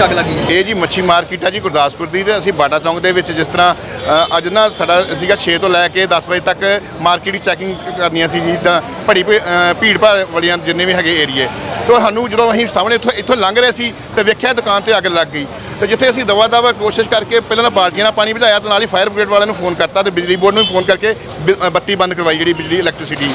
ਅੱਗ ਲੱਗੀ ਇਹ ਜੀ ਮੱਛੀ ਮਾਰਕੀਟ ਆ ਜੀ ਗੁਰਦਾਸਪੁਰ ਦੀ ਤੇ ਅਸੀਂ ਬਾਟਾ ਚੌਂਕ ਦੇ ਵਿੱਚ ਜਿਸ ਤਰ੍ਹਾਂ ਅ, ਅੱਜ ਨਾ ਸਾਡਾ ਸੀਗਾ 6 ਤੋਂ ਲੈ ਕੇ 10 ਵਜੇ ਤੱਕ ਮਾਰਕੀਟ ਦੀ ਚੈਕਿੰਗ ਕਰਨੀਆਂ ਸੀ ਜੀ ਤਾਂ ਭੜੀ ਭੀ- ਅ, ਭੀੜ ਭਾੜ ਵਾਲੀਆਂ ਜਿੰਨੇ ਵੀ ਹੈਗੇ ਏਰੀਏ ਤੋਂ ਸਾਨੂੰ ਜਦੋਂ ਅਸੀਂ ਸਾਹਮਣੇ ਇੱਥੋਂ ਇੱਥੋਂ ਲੰਘ ਰਹੇ ਸੀ ਤੇ ਵੇਖਿਆ ਦੁਕਾਨ ਤੇ ਅੱਗ ਲੱਗ ਗਈ। ਤੇ ਜਿੱਥੇ ਅਸੀਂ ਦਵਾ ਦਵਾ ਕੋਸ਼ਿਸ਼ ਕਰਕੇ ਪਹਿਲਾਂ ਤਾਂ ਬਾਲਟੀਆਂ ਨਾਲ ਪਾਣੀ ਭਜਾਇਆ ਤੇ ਨਾਲ ਹੀ ਫਾਇਰ ਬ੍ਰਿਗੇਡ ਵਾਲਿਆਂ ਨੂੰ ਫੋਨ ਕਰਤਾ ਤੇ ਬਿਜਲੀ ਬੋਰਡ ਨੂੰ ਵੀ ਫੋਨ ਕਰਕੇ ਬਿ- ਅ, ਬੱਤੀ ਬੰਦ ਕਰਵਾਈ ਜਿਹੜੀ ਬਿਜਲੀ ਇਲੈਕਟ੍ਰਿਸਿਟੀ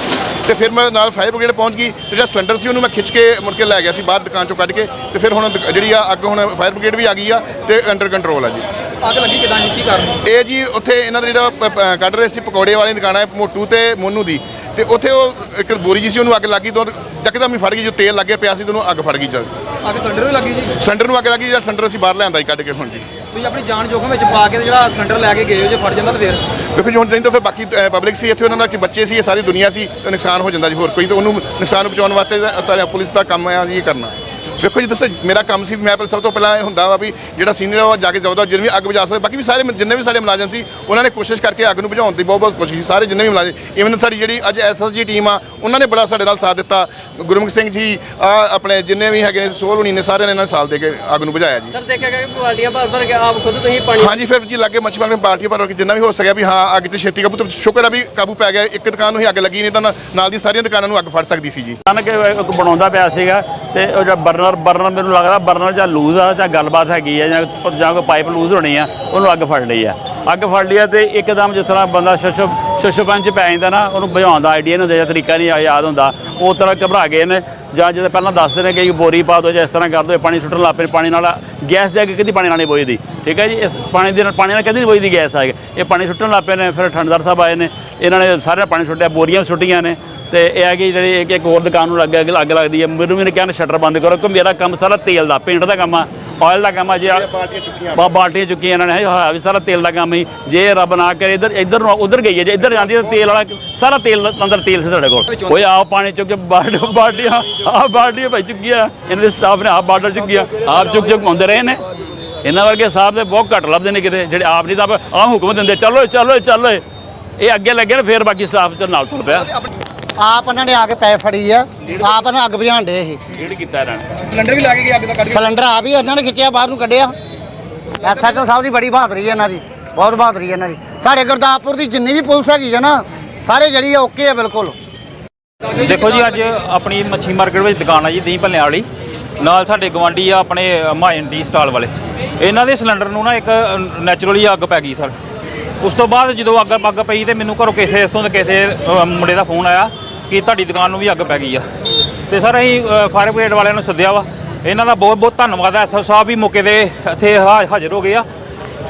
ਤੇ ਫਿਰ ਮੈਂ ਨਾਲ ਫਾਇਰ ਬ੍ਰਿਗੇਡ ਪਹੁੰਚ ਗਈ ਤੇ ਜਿਹੜਾ ਸਿਲੰਡਰ ਸੀ ਉਹਨੂੰ ਮੈਂ ਖਿੱਚ ਕੇ ਮੁੜ ਕੇ ਲੈ ਗਿਆ ਸੀ ਬਾਹਰ ਦੁਕਾਨ ਚੋਂ ਕੱਢ ਕੇ ਤੇ ਫਿਰ ਹੁਣ ਦੁਕ- ਜਿਹੜੀ ਆ ਅੱਗ ਹੁਣ ਫਾਇਰ ਬ੍ਰਿਗੇਡ ਵੀ ਆ ਗਈ ਆ ਤੇ ਅੰਡਰ ਕੰਟਰੋਲ ਆ ਜੀ। ਅੱਗ ਲੱਗੀ ਕਿਦਾਂ ਜੀ? ਕੀ ਕਾਰਨ? ਇਹ ਜੀ ਉੱਥੇ ਇਹਨਾਂ ਦਾ ਜਿਹੜਾ ਪ- ਪ- ਕੱਢ ਰਹੇ ਸੀ ਪਕੌੜੇ ਵਾਲੀ ਦੁਕਾਨ ਹੈ ਮੋਟੂ ਤੇ ਮੋਨੂ ਦੀ। ਤੇ ਉੱਥੇ ਉਹ ਇੱਕ ਬੋਰੀ ਜੀ ਸੀ ਉਹਨੂੰ ਅੱਗ ਲੱਗੀ ਤੋਂ ਯਕਦਮ ਹੀ ਫੜ ਗਈ ਜੋ ਤੇਲ ਲੱਗੇ ਪਿਆ ਸੀ ਤੇ ਉਹਨੂੰ ਅੱਗ ਫੜ ਗਈ ਜਦ ਅੱਗ ਸਿਲੰਡਰ ਵੀ ਲੱਗੀ ਜੀ? ਸਿਲੰਡਰ ਨੂੰ ਅੱਗ ਲੱਗੀ ਜਿਹੜਾ ਸਿਲੰਡਰ ਅਸੀਂ ਬਾਹਰ ਲਿਆਂਦਾ ਸੀ ਕੱਢ ਕੇ ਹੁਣ ਜੀ। ਤੁਸੀਂ ਆਪਣੀ ਜਾਨ ਜੋਖਮ ਵਿੱਚ ਪਾ ਕੇ ਜਿਹੜਾ ਸਿਲੰਡਰ ਲੈ ਕੇ ਗਏ ਹੋ ਜੇ ਫੜ ਜਾਂਦਾ ਤਾਂ ਫੇਰ? ਦੇਖੋ ਜੀ ਹੁਣ ਨਹੀਂ ਤਾਂ ਫਿਰ ਬਾਕੀ ਪਬਲਿਕ ਸੀ ਇੱਥੇ ਉਹਨਾਂ ਦਾ ਬੱਚੇ ਸੀ ਇਹ ਸਾਰੀ ਦੁਨੀਆ ਸੀ ਤੇ ਨੁਕਸਾਨ ਹੋ ਜਾਂਦਾ ਜੀ ਹੋਰ ਕੋਈ ਤਾਂ ਉਹਨੂੰ ਨੁਕਸਾਨ ਨੂੰ ਬਚਾਉਣ ਵਾਸਤੇ ਸਾਰੇ ਪੁਲਿਸ ਦਾ ਕੰਮ ਹੈ ਜੀ ਇਹ ਕਰਨਾ। ਦੇਖੋ ਜੀ ਦੱਸੋ ਮੇਰਾ ਕੰਮ ਸੀ ਮੈਂ ਸਭ ਤੋਂ ਪਹਿਲਾਂ ਇਹ ਹੁੰਦਾ ਵਾ ਵੀ ਜਿਹੜਾ ਸੀਨੀਅਰ ਉਹ ਜਾ ਕੇ ਜਾਊਦਾ ਜਿੰਨੇ ਵੀ ਅੱਗ ਬੁਝਾ ਸਕਦੇ ਬਾਕੀ ਵੀ ਸਾਰੇ ਜਿੰਨੇ ਵੀ ਸਾਡੇ ਮੁਲਾਜ਼ਮ ਸੀ ਉਹਨਾਂ ਨੇ ਕੋਸ਼ਿਸ਼ ਕਰਕੇ ਅੱਗ ਨੂੰ ਬੁਝਾਉਣ ਦੀ ਬਹੁਤ ਬਹੁਤ ਕੋਸ਼ਿਸ਼ ਕੀਤੀ ਸਾਰੇ ਜਿੰਨੇ ਵੀ ਮੁਲਾਜ਼ਮ ਇਵਨ ਸਾਡੀ ਜਿਹੜੀ ਅੱਜ ਐਸਐਸਜੀ ਟੀਮ ਆ ਉਹਨਾਂ ਨੇ ਬੜਾ ਸਾਡੇ ਨਾਲ ਸਾਥ ਦਿੱਤਾ। ਗੁਰਮੁਖ ਸਿੰਘ ਜੀ ਆ ਆਪਣੇ ਜਿੰਨੇ ਵੀ ਹੈਗੇ ਨੇ ਸੋਲ ਹੁਣੀ ਨੇ ਸਾਰਿਆਂ ਨੇ ਇਹਨਾਂ ਨੇ ਸਾਥ ਦੇ ਕੇ ਅੱਗ ਨੂੰ ਬੁਝਾਇਆ ਜੀ। ਸਰ ਦੇਖਿਆ ਗਿਆ ਕਿ ਬਾਲਟੀਆਂ ਭਰ ਭਰ ਕੇ ਆਪ ਖੁਦ ਤੁਸੀਂ ਪਾਣੀ ਹਾਂਜੀ ਫਿਰ ਜੀ ਲੱਗੇ ਮੱਛੀ ਮਾਰਨ ਪਾਰਟੀ ਪਰ ਜਿੰਨਾ ਵੀ ਹੋ ਸਕਿਆ ਵੀ ਹਾਂ ਅੱਗ ਤੇ ਛੇਤੀ ਕਾਬੂ ਤੇ ਸ਼ੁਕਰ ਆ ਵੀ ਕਾਬੂ ਪੈ ਗਿਆ ਇੱਕ ਦੁਕਾਨ ਨੂੰ ਹੀ ਅੱਗ ਲੱਗੀ ਨਹੀਂ ਤਾਂ ਨਾਲ ਦੀ ਸਾਰੀਆਂ ਦੁਕਾਨਾਂ ਨੂੰ ਅੱਗ ਫੜ ਸਕਦੀ ਸੀ ਜੀ। ਇੱਕ ਬਣਾਉਂਦਾ ਪਿਆ ਸੀਗਾ ਤੇ ਉਹ ਜਿਹੜਾ ਬਰਨਰ ਪਰ ਬਰਨਰ ਮੈਨੂੰ ਲੱਗਦਾ ਬਰਨਰ ਜਾਂ ਲੂਜ਼ ਆ, ਜਾਂ ਗੱਲਬਾਤ ਹੈਗੀ ਆ, ਜਾਂ ਜਾਂ ਕੋਈ ਪਾਈਪ ਲੂਜ਼ ਹੋਣੀ ਆ, ਉਹਨੂੰ ਅੱਗ ਫੜ ਲਈ ਆ। ਅੱਗ ਫੜ ਲਈ ਆ ਤੇ ਇੱਕਦਮ ਜਿਸ ਤਰ੍ਹਾਂ ਬੰਦਾ ਸ਼ਸ਼ ਸ਼ਸ਼ਪੰਚ ਪੈ ਜਾਂਦਾ ਨਾ, ਉਹਨੂੰ ਬੁਝਾਉਣ ਦਾ ਆਈਡੀਆ ਨਹੀਂ ਹੁੰਦਾ ਜਾਂ ਤਰੀਕਾ ਨਹੀਂ ਯਾਦ ਹੁੰਦਾ। ਉਹ ਤਰ੍ਹਾਂ ਘਬਰਾ ਗਏ ਨੇ, ਜਾਂ ਜਦੋਂ ਪਹਿਲਾਂ ਦੱਸਦੇ ਨੇ ਕਿ ਬੋਰੀ ਪਾ ਦਿਓ ਜਾਂ ਇਸ ਤਰ੍ਹਾਂ ਕਰ ਦਿਓ ਪਾਣੀ ਸੁੱਟਣ ਲੱਗ ਪਏ ਪਾਣੀ ਨਾਲ ਗੈਸ ਦੇ ਅੱਗੇ ਕਦੀ ਪਾਣੀ ਨਾਲ ਨਹੀਂ ਬੋਈਦੀ? ਠੀਕ ਹੈ ਜੀ? ਇਸ ਪਾਣੀ ਦੇ ਨਾਲ ਪਾਣੀ ਨਾਲ ਕਦੀ ਨਹੀਂ ਬੋਈਦੀ ਗੈਸ ਆ ਇਹ ਪਾਣੀ ਸੁੱਟਣ ਲੱਗ ਪਏ ਨੇ, ਫਿਰ ਠੰਡਦਾਰ ਸਾਹਿਬ ਆਏ ਨੇ, ਇਹਨਾਂ ਨੇ ਸਾਰੇ ਪਾਣੀ ਸੁੱਟਿਆ, ਬੋਰੀਆਂ ਸੁੱਟੀਆਂ ਨੇ। ਤੇ ਇਹ ਹੈ ਕਿ ਜਿਹੜੀ ਇੱਕ ਇੱਕ ਹੋਰ ਦੁਕਾਨ ਨੂੰ ਲੱਗ ਅੱਗ ਅੱਗ ਲੱਗਦੀ ਹੈ। ਮੈਨੂੰ ਵੀ ਨੇ ਕਿਹਾ ਸ਼ਟਰ ਬੰਦ ਕਰੋ ਕਿ ਮੇਰਾ ਕੰਮ ਸਾਰਾ ਤੇਲ ਦਾ ਪੇਂਟ ਦਾ ਕੰਮ ਆ ਆਇਲ ਦਾ ਕੰਮ ਆ ਜੇ ਬਾਲਟੀਆਂ ਚੁੱਕੀਆਂ। ਬਾ ਬਾਲਟੀਆਂ ਚੁੱਕੀਆਂ ਇਹਨਾਂ ਨੇ ਹਾਂ ਵੀ ਸਾਰਾ ਤੇਲ ਦਾ ਕੰਮ ਹੀ। ਜੇ ਰੱਬ ਨਾ ਕਰੇ ਇੱਧਰ ਇੱਧਰ ਨੂੰ ਉਧਰ ਗਈ ਹੈ ਜੇ ਇੱਧਰ ਜਾਂਦੀ ਹੈ ਤਾਂ ਤੇਲ ਵਾਲਾ ਸਾਰਾ ਤੇਲ ਅੰਦਰ ਤੇਲ ਸੀ ਸਾਡੇ ਕੋਲ। ਓਏ ਆਪ ਪਾਣੀ ਚੁੱਕ ਕੇ ਬਾਲਟੀ ਬਾਲਟੀਆਂ ਆਹ ਬਾਲਟੀਆਂ ਭਾਈ ਚੁੱਕੀਆਂ। ਇਹਨਾਂ ਦੇ ਸਟਾਫ ਨੇ ਆਪ ਬਾਲਟਰ ਚੁੱਕੀਆਂ। ਆਪ ਚੁੱਕ ਚੁੱਕ ਆਉਂਦੇ ਰਹੇ ਨੇ। ਇਹਨਾਂ ਵਰਗੇ ਸਾਹਿਬ ਦੇ ਬਹੁਤ ਘੱਟ ਲੱਭਦੇ ਨੇ ਕਿਤੇ ਜਿਹੜੇ ਆਪ ਨਹੀਂ ਤਾਂ ਆਹ ਹੁਕਮ ਦਿੰਦੇ ਚਲੋ ਚਲੋ ਚਲੋ ਇਹ ਅੱਗੇ ਲੱਗੇ ਨੇ ਫੇਰ ਬਾਕੀ ਸਟਾਫ ਚ ਨਾਲ ਤੁਰ ਪਿਆ। ਆਪ ਉਹਨਾਂ ਨੇ ਆ ਕੇ ਪੈ ਫੜੀ ਆ। ਆਪ ਉਹਨਾਂ ਅੱਗ ਬੁਝਾਉਣ ਸੀ। ਖੇਡ ਕੀਤਾ ਇਹਨਾਂ ਨੇ। ਸਿਲੰਡਰ ਵੀ ਲਾ ਕੇ ਗਏ ਅੱਗ ਦਾ ਕੱਢ ਸਿਲੰਡਰ ਆਪ ਹੀ ਉਹਨਾਂ ਨੇ ਖਿੱਚਿਆ ਬਾਹਰ ਨੂੰ ਕੱਢਿਆ। ਐਸਐਚਓ ਸਾਹਿਬ ਦੀ ਬੜੀ ਬਹਾਦਰੀ ਹੈ ਇਹਨਾਂ ਦੀ। ਬਹੁਤ ਬਹਾਦਰੀ ਹੈ ਇਹਨਾਂ ਦੀ। ਸਾਡੇ ਗੁਰਦਾਸਪੁਰ ਦੀ ਜਿੰਨੀ ਵੀ ਪੁਲਿਸ ਹੈਗੀ ਹੈ ਨਾ ਸਾਰੇ ਜਿਹੜੀ ਆ ਓਕੇ ਆ ਬਿਲਕੁਲ। ਦੇਖੋ ਜੀ ਅੱਜ ਆਪਣੀ ਮੱਛੀ ਮਾਰਕੀਟ ਵਿੱਚ ਦੁਕਾਨ ਆ ਜੀ ਦਹੀਂ ਭੱਲਿਆਂ ਵਾਲੀ। ਨਾਲ ਸਾਡੇ ਗਵਾਂਢੀ ਆ ਆਪਣੇ ਮਾਇਨ ਟੀ ਸਟਾਲ ਵਾਲੇ। ਇਹਨਾਂ ਦੇ ਸਿਲੰਡਰ ਨੂੰ ਨਾ ਇੱਕ ਨੈਚੁਰਲੀ ਅੱਗ ਪੈ ਗਈ ਸਰ। ਉਸ ਤੋਂ ਬਾਅਦ ਜਦੋਂ ਅੱਗ ਅੱਗ ਪਈ ਤੇ ਮੈਨੂੰ ਘਰੋਂ ਕਿਸੇ ਇਸੋਂ ਦੇ ਕਿਸੇ ਅ, ਮੁੰਡੇ ਦਾ ਫੋਨ ਆਇਆ ਕਿ ਤੁਹਾਡੀ ਦੁਕਾਨ ਨੂੰ ਵੀ ਅੱਗ ਪੈ ਗਈ ਆ। ਤੇ ਸਰ ਅਸੀਂ ਫਾਇਰ ਬ੍ਰਿਗੇਡ ਵਾਲਿਆਂ ਨੂੰ ਸੱਦਿਆ ਵਾ। ਇਹਨਾਂ ਦਾ ਬਹੁਤ ਬਹੁਤ ਧੰਨਵਾਦ ਹੈ। ਐਸਓ ਸਾਹਿਬ ਵੀ ਮੌਕੇ ਤੇ ਇੱਥੇ ਹਾ- ਹਾਜ਼ਰ ਹੋ ਗਏ ਆ।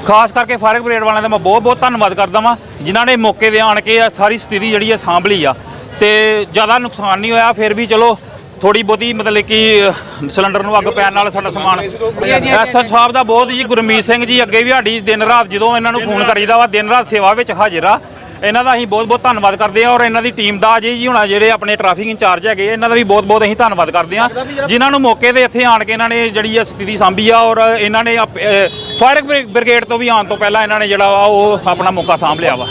ਖਾਸ ਕਰਕੇ ਫਾਇਰ ਬ੍ਰਿਗੇਡ ਵਾਲਿਆਂ ਦਾ ਮੈਂ ਬਹੁਤ ਬਹੁਤ ਧੰਨਵਾਦ ਕਰਦਾ ਵਾਂ ਜਿਨ੍ਹਾਂ ਨੇ ਮੌਕੇ ਤੇ ਆਣ ਕੇ ਇਹ ਸਾਰੀ ਸਥਿਤੀ ਜਿਹੜੀ ਹੈ ਸਾਂਭ ਲਈ ਆ। ਤੇ ਜ਼ਿਆਦਾ ਨੁਕਸਾਨ ਨਹੀਂ ਹੋਇਆ ਫਿਰ ਵੀ ਚਲੋ ਥੋੜੀ ਬਹੁਤੀ ਮਤਲਬ ਕਿ ਅਹ, ਸਿਲੰਡਰ ਨੂੰ ਅੱਗ ਪੈਣ ਨਾਲ ਸਾਡਾ ਸਮਾਨ ਐਸਐਚ ਸਾਹਿਬ ਦਾ ਬਹੁਤ ਜੀ ਗੁਰਮੀਤ ਸਿੰਘ ਜੀ ਅੱਗੇ ਵੀ ਸਾਡੀ ਦਿਨ ਰਾਤ ਜਦੋਂ ਇਹਨਾਂ ਨੂੰ ਫੋਨ ਕਰੀਦਾ ਵਾ ਦਿਨ ਰਾਤ ਸੇਵਾ ਵਿੱਚ ਹਾਜ਼ਰ ਆ। ਇਹਨਾਂ ਦਾ ਅਸੀਂ ਬਹੁਤ ਬਹੁਤ ਧੰਨਵਾਦ ਕਰਦੇ ਹਾਂ ਔਰ ਇਹਨਾਂ ਦੀ ਟੀਮ ਦਾ ਅਜੇ ਜੀ ਹੁਣਾ ਜਿਹੜੇ ਆਪਣੇ ਟ੍ਰੈਫਿਕ ਇੰਚਾਰਜ ਹੈਗੇ ਇਹਨਾਂ ਦਾ ਵੀ ਬਹੁਤ ਬਹੁਤ ਅਸੀਂ ਧੰਨਵਾਦ ਕਰਦੇ ਹਾਂ ਜਿਨ੍ਹਾਂ ਨੂੰ ਮੌਕੇ ਤੇ ਇੱਥੇ ਆਣ ਕੇ ਇਹਨਾਂ ਨੇ ਜਿਹੜੀ ਇਹ ਸਥਿਤੀ ਸਾਂਭੀ ਆ ਔਰ ਇਹਨਾਂ ਨੇ ਫਾਇਰ ਬ੍ਰਿਗੇਡ ਤੋਂ ਵੀ ਆਉਣ ਤੋਂ ਪਹਿਲਾਂ ਇਹਨਾਂ ਨੇ ਜਿਹੜਾ ਵਾ ਉਹ ਆਪਣਾ ਮੌਕਾ ਸਾਂਭ ਲਿਆ ਵਾ।